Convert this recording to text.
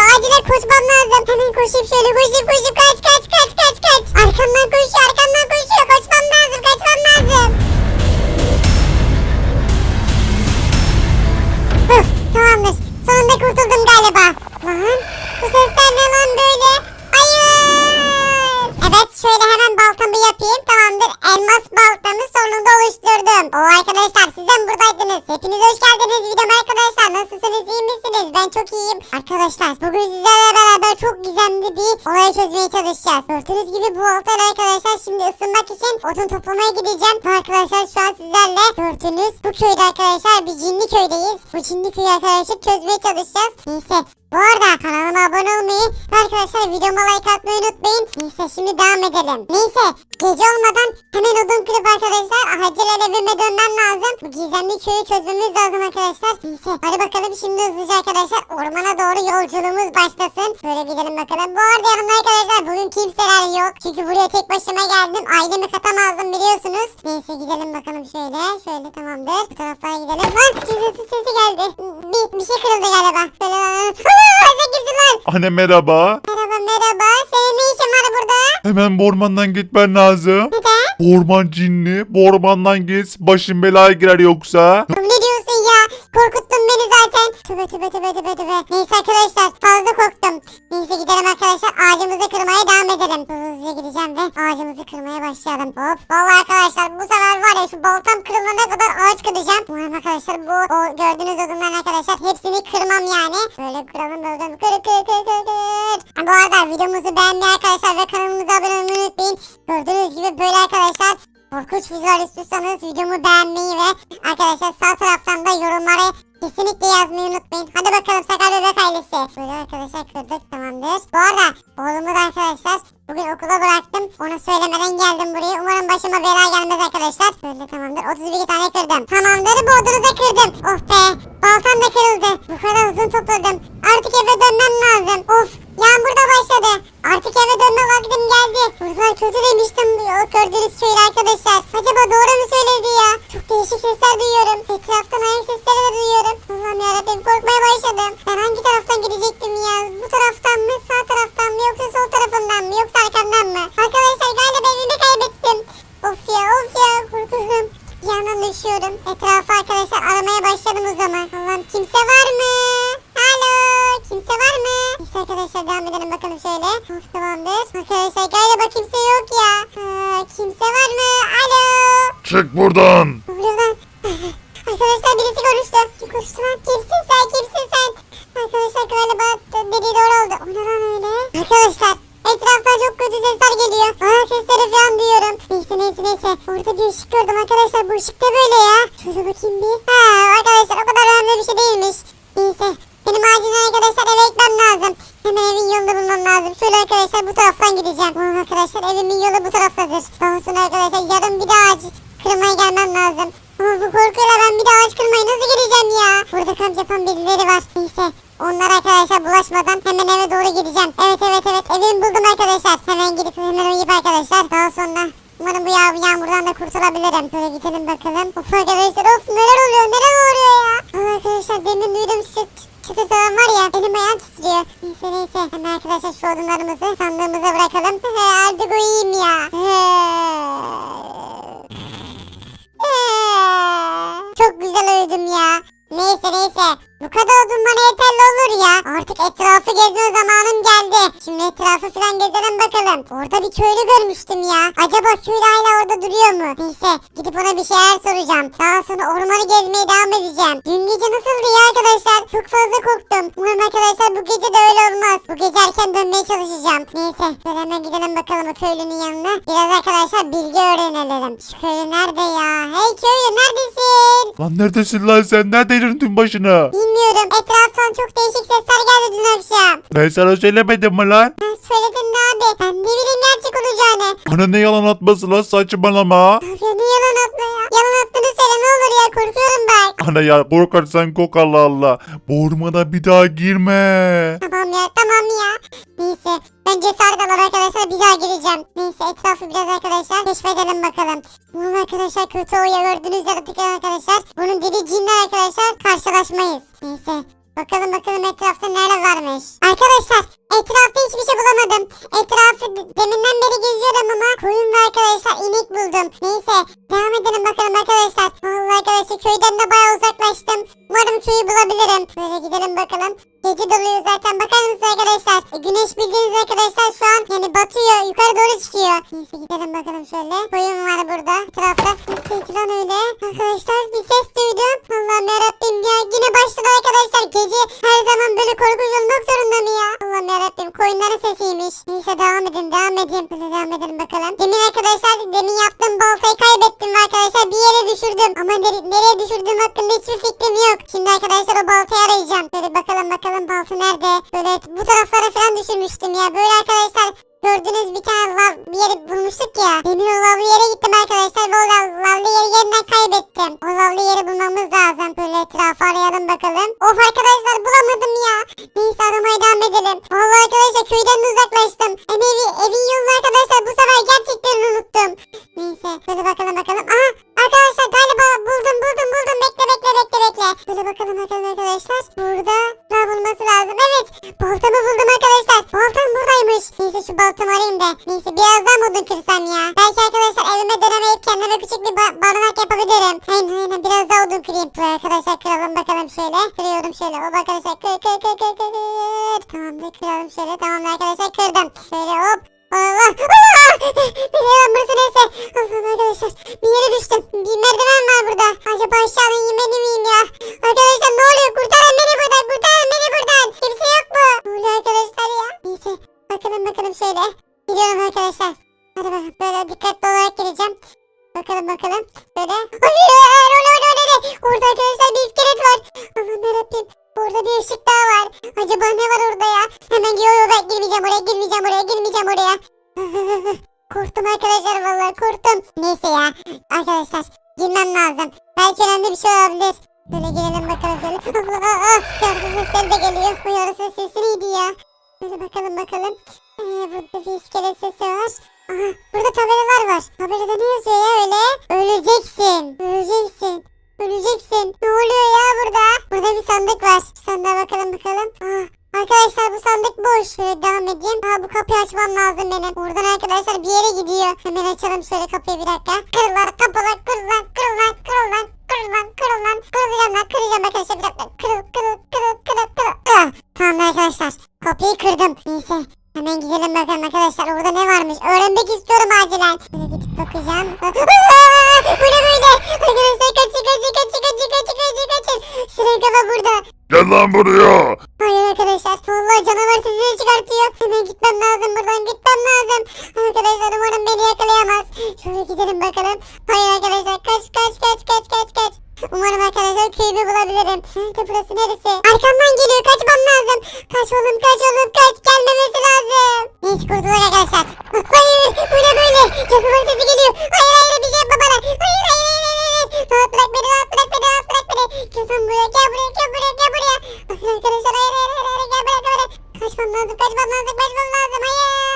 geliyor. Acilen koşmam lazım. Hemen koşayım şöyle koşayım koşayım. Kaç kaç kaç kaç kaç. Arkamdan koşuyor arkamdan koşuyor. Kaçmam lazım kaçmam lazım. İyiyim. Arkadaşlar bugün sizlerle beraber çok gizemli bir olayı çözmeye çalışacağız. Gördüğünüz gibi bu baltayla arkadaşlar şimdi ısınmak için odun toplamaya gideceğim. Arkadaşlar şu an sizlerle gördüğünüz bu köyde arkadaşlar bir cinli köydeyiz. Bu cinli köyü arkadaşlar çözmeye çalışacağız. Neyse bu arada kanalıma abone olmayı arkadaşlar videoma like atmayı unutmayın. Neyse şimdi devam edelim. Neyse gece olmadan hemen odun kırıp arkadaşlar acilen evime dönmem lazım. Bu gizemli köyü çözmemiz lazım arkadaşlar. Neyse hadi bakalım şimdi hızlıca arkadaşlar ormana doğru yolculuğumuz başlasın. Böyle gidelim bakalım. Bu arada yanımda arkadaşlar bugün kimseler yok. Çünkü buraya tek başıma geldim. Ailemi katamazdım biliyorsunuz. Neyse gidelim bakalım şöyle. Şöyle tamamdır. Bu taraflara gidelim. Lan sesi sesi geldi. Bir, bir şey kırıldı galiba. Allah sen kimsin lan? Anne merhaba. Merhaba merhaba. Senin ne işin var burada? Hemen bu ormandan gitmen lazım. Neden? Bu orman cinli. Bu ormandan git. Başın belaya girer yoksa. Ne diyorsun ya? Korkuttun Tövbe tövbe tövbe tövbe tövbe. Neyse arkadaşlar fazla korktum. Neyse gidelim arkadaşlar ağacımızı kırmaya devam edelim. Hızlıca gideceğim ve ağacımızı kırmaya başlayalım. Hop. Vallahi arkadaşlar bu sefer var ya şu baltam kırılana kadar ağaç kıracağım. Umarım arkadaşlar bu o gördüğünüz odunların arkadaşlar hepsini kırmam yani. Böyle kıralım böyle kır kır kır kır kır. Bu arada videomuzu beğenmeyi arkadaşlar ve kanalımıza abone olmayı unutmayın. Gördüğünüz gibi böyle arkadaşlar korkunç videolar istiyorsanız videomu beğenmeyi ve arkadaşlar sağ taraftan da yorumlara kesinlikle yazmayı unutmayın. Hadi bakalım Sakar Bebek ailesi. Böyle arkadaşlar kırdık tamamdır. Bu arada oğlumu da arkadaşlar bugün okula bıraktım. Ona söylemeden geldim buraya. Umarım başıma bela gelmez arkadaşlar. Böyle tamamdır 31 tane kırdım. Tamamdır bu da kırdım. Oh be baltam da kırıldı. Bu kadar uzun topladım. Artık eve dönmem lazım. Of Yağmur da başladı. Artık eve dönme vaktim geldi. Buralar kötü demiştim o gördüğünüz köylü arkadaşlar. Acaba doğru mu söyledi ya? Çok değişik sesler duyuyorum. Etraftan Allah'ım kimse var mı? Alo kimse var mı? Neyse arkadaşlar devam edelim bakalım şöyle. Of tamamdır. Arkadaşlar galiba kimse yok ya. Aa, kimse var mı? Alo. Çık buradan. Ne oluyor lan? Arkadaşlar birisi konuştu. Kim konuştu lan? Kimsin sen? Kimsin sen? Arkadaşlar galiba dediği doğru oldu. O ne lan öyle? Arkadaşlar etraftan çok kötü sesler geliyor. Ayak sesleri falan duyuyorum. Neyse neyse neyse. Orada bir ışık gördüm arkadaşlar. Bu ışık ne böyle ya? Şöyle bakayım bir. Ha arkadaşlar o kadar önemli bir şey değilmiş. Neyse. Benim acilen arkadaşlar eve gitmem lazım. Hemen evin yolunu bulmam lazım. Şöyle arkadaşlar bu taraftan gideceğim. Umarım arkadaşlar evimin yolu bu taraftadır. Daha sonra arkadaşlar yarın bir daha ağaç kırmaya gelmem lazım. Ama bu korkuyla ben bir daha ağaç kırmaya nasıl gideceğim ya? Burada kamp yapan birileri var. Neyse. Onlar arkadaşlar bulaşmadan hemen eve doğru gideceğim. Evet evet evet evimi buldum arkadaşlar. Hemen gidip hemen uyuyup arkadaşlar. Daha sonra umarım bu yağ yağmurdan da kurtulabilirim. Böyle gidelim bakalım. Of arkadaşlar of neler oluyor neler oluyor ya. Allah arkadaşlar demin duydum çıt çıtı falan var ya elim ayağım titriyor. Neyse neyse hemen arkadaşlar şu odunlarımızı sandığımıza bırakalım. He, artık uyuyayım ya. He. Çok güzel uyudum ya. Neyse neyse. Bu kadar odun bana olur ya. Artık etrafı gezme zamanım geldi. Şimdi etrafı falan gezelim bakalım. Orada bir köylü görmüştüm ya. Acaba köylü orada duruyor mu? Neyse gidip ona bir şeyler soracağım. Daha sonra ormanı gezmeye devam edeceğim. Dün gece nasıldı ya arkadaşlar? Çok fazla korktum. Umarım arkadaşlar bu gece de öyle olmaz. Bu gece erken dönmeye çalışacağım. Neyse böyle hemen gidelim bakalım o köylünün yanına. Biraz arkadaşlar bilgi öğrenelim. Şu köylü nerede ya? Hey köylü neredesin? Lan neredesin lan sen? Neredeydin tüm başına? Bilmiyorum. Etraftan çok değişik sesler geldi dün akşam. Ben sana söylemedim mi lan? Ben söyledin ne abi? Ben ne bileyim gerçek olacağını. Bana ne yalan atması lan saçmalama. Abi ne yalan atma ya. Yalan olur ya korkuyorum ben. Ana ya korkarsan kork Allah Allah. Bu ormana bir daha girme. Tamam ya tamam ya. Neyse ben cesaret alan arkadaşlar bir daha gireceğim. Neyse etrafı biraz arkadaşlar keşfedelim bakalım. Bunun arkadaşlar kötü oya gördüğünüz yaratıklar arkadaşlar. Bunun dili cinler arkadaşlar karşılaşmayız. Neyse Bakalım bakalım etrafta neler varmış. Arkadaşlar Etrafta hiçbir şey bulamadım. Etrafı deminden beri geziyorum ama koyun ve arkadaşlar inek buldum. Neyse devam edelim bakalım arkadaşlar. Vallahi arkadaşlar köyden de bayağı uzaklaştım. Umarım köyü bulabilirim. Böyle gidelim bakalım. Gece doluyor zaten bakar mısınız arkadaşlar? E, güneş bildiğiniz arkadaşlar şu an yani batıyor yukarı doğru çıkıyor. Neyse gidelim bakalım şöyle. Koyun var burada etrafta. Neyse öyle. Arkadaşlar bir ses duydum. Allah'ım yarabbim ya yine başladı arkadaşlar. Gece her zaman böyle korkunç olmak zorunda mıyız? Koyunların sesiymiş. Neyse devam edin. Devam edin. Böyle devam edelim bakalım. Demin arkadaşlar demin yaptığım baltayı kaybettim arkadaşlar bir yere düşürdüm. Ama nere- nereye düşürdüğüm hakkında hiçbir fikrim yok. Şimdi arkadaşlar o baltayı arayacağım. Böyle bakalım bakalım balta nerede? Böyle bu taraflara falan düşürmüştüm ya. Böyle arkadaşlar gördüğünüz bir tane lav bir yeri bulmuştuk ya. Demin o lavlı yere gittim arkadaşlar ve o lav- lavlı yeri yeniden kaybettim. O lavlı yeri bulmamız lazım. Böyle etrafı arayalım bakalım. Of arkadaşlar bulamadım ya. Neyse aramaya devam edelim. Vallahi arkadaşlar köyden uzaklaştım. Hem evi, evin yolunu arkadaşlar Neyse şu baltamı arayayım da. Neyse biraz daha mı odun kırsam ya. Belki arkadaşlar evime dönemeyip kendime küçük bir ba- barınak yapabilirim. Aynen aynen biraz daha odun kırayım. Dur arkadaşlar kıralım bakalım şöyle. Kırıyorum şöyle. Hop arkadaşlar kır kır kır kır kır. Tamamdır kıralım şöyle. Tamamdır arkadaşlar kırdım. Şöyle hop. Allah Allah. Nereye lan burası neyse. Allah'ım arkadaşlar bir yere düştüm. Bir merdiven var burada. Acaba aşağı ineyim beni dikkatli olarak gireceğim. Bakalım bakalım. Böyle. Hayır. Öyle öyle öyle. Orada arkadaşlar bir iskelet var. Allah'ım yarabbim. Orada bir ışık daha var. Acaba ne var orada ya? Hemen yo yo ben girmeyeceğim oraya girmeyeceğim oraya girmeyeceğim oraya. korktum arkadaşlar vallahi korktum. Neyse ya. Arkadaşlar girmem lazım. Belki önemli bir şey olabilir. Böyle girelim bakalım şöyle. Allah sesleri de geliyor. Bu yarısı sesi neydi ya? Böyle bakalım bakalım. Ee, burada bir iskelet sesi var. Burada tabelalar var. Tabelada ne yazıyor ya öyle? Öleceksin. Öleceksin. Öleceksin. Ne oluyor ya burada? Burada bir sandık var. Sandığa bakalım bakalım. Aa, arkadaşlar bu sandık boş. Şöyle devam edeyim. Aa, bu kapıyı açmam lazım benim. Buradan arkadaşlar bir yere gidiyor. Hemen açalım şöyle kapıyı bir dakika. Kırılan kapılar kırılan kırılan kırılan kırılan kırılan kırılacağım lan kıracağım arkadaşlar bir dakika. Kırıl kırıl kırıl kırıl kırıl. Ah, Tamam arkadaşlar. Kapıyı kırdım. Neyse. Hemen gidelim bakalım arkadaşlar. Orada ne varmış? Öğrenmek istiyorum acilen. Böyle gidip bakacağım. Bu ne böyle? Arkadaşlar kaçın kaçın kaçın kaçın kaçın kaçın kaçın. Şuraya kafa burada. Gel lan buraya. Hayır arkadaşlar. Vallahi canavar sizi çıkartıyor. Hemen gitmem lazım buradan gitmem lazım. Arkadaşlar umarım beni yakalayamaz. Şöyle gidelim bakalım. Hayır arkadaşlar kaç kaç kaç kaç kaç kaç. Umarım arkadaşlar köyümü bulabilirim. Burası neresi? Arkamdan geliyor kaçmam lazım. Kaç oğlum kaç oğlum kaç kaçmam lazım kaçmam lazım kaçmam lazım hayır.